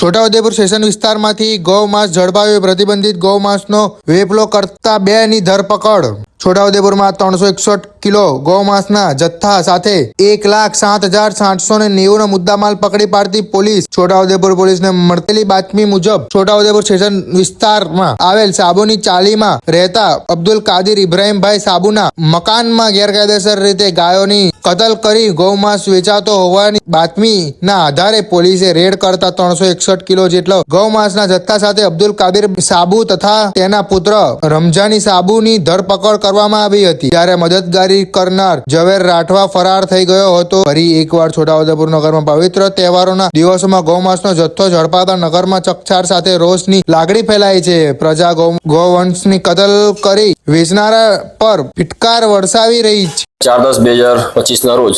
Chhota Udepur station વિસ્તારમાંથી ગૌ માંસ ઝડપાયો પ્રતિબંધિત ગૌ માંસનો વેપલો કરતા બે ની ધરપકડ. છોટાઉદેપુરમાં ત્રણસો એકસઠ કિલો ગૌમાંસના જથ્થા સાથે એક લાખ સાત હજાર સાતસો ને નેવું મુદ્દામાલ પકડી પાડતી પોલીસ છોટાઉદેપુર પોલીસને મળેલી બાતમી મુજબ છોટાઉદેપુર સ્ટેશન વિસ્તારમાં આવેલ સાબુની ચાલીમાં રહેતા અબ્દુલ કાદિર ઇબ્રાહીમભાઈ સાબુના મકાનમાં ગેરકાયદેસર રીતે ગાયોની કતલ કરી ગૌમાંસ વેચાતો હોવાની બાતમીના આધારે પોલીસે રેડ કરતા ત્રણસો એકસઠ કિલો જેટલો ગૌમાંસના જથ્થા સાથે અબ્દુલ કાદિર સાબુ તથા તેના પુત્ર રમજાની સાબુની ધરપકડ કરવામાં આવી હતી. ત્યારે મદદગારી કરનાર ઝવેર રાઠવા ફરાર થઈ ગયો હતો. ફરી એકવાર છોટાઉદેપુર નગરમાં પવિત્ર તહેવારોના દિવસોમાં ગૌમાંસનો જથ્થો ઝડપાતા નગરમાં ચકચાર સાથે રોષની લાગણી ફેલાઈ છે. પ્રજા ગૌવંશની કતલ કરી વેચનારા પર ફિટકાર વરસાવી રહી છે. ચાર દસ બે હજાર પચીસના રોજ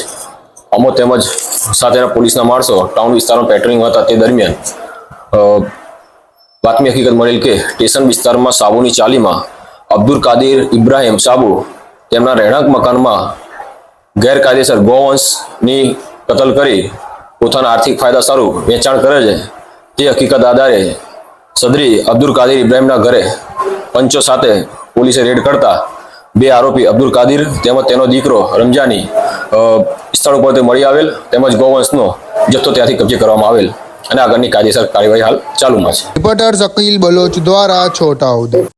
અમો તેમજ સાથેના પોલીસના માણસો ટાઉન વિસ્તારમાં પેટ્રોલિંગ હતા તે દરમિયાન બાતમી હકીકત મળેલ કે સ્ટેશન વિસ્તારમાં સાબુની ચાલીમાં અબ્દુલ કાદિર ઇબ્રાહિમ સાબુ તેમના રહેણાંક મકાનમાં ગેરકાયદેસર ગૌવંશની કતલ કરી પોતાના આર્થિક ફાયદા સારું વેચાણ કરે છે. તે હકીકત આધારે સદરી અબ્દુલ કાદિર ઇબ્રાહીમના ઘરે પંચો સાથે પોલીસે રેડ કરતા બે આરોપી અબ્દુલ કાદિર તેમજ તેનો દીકરો રમજાની સ્થળ ઉપર તે મળી આવેલ તેમજ ગૌવંશનો જથ્થો ત્યાંથી કબજે કરવામાં આવેલ અને આગળની કાયદેસર કાર્યવાહી હાલ ચાલુમાં છે. રિપોર્ટર શકીલ બલોચ દ્વારા છોટાઉદેપુર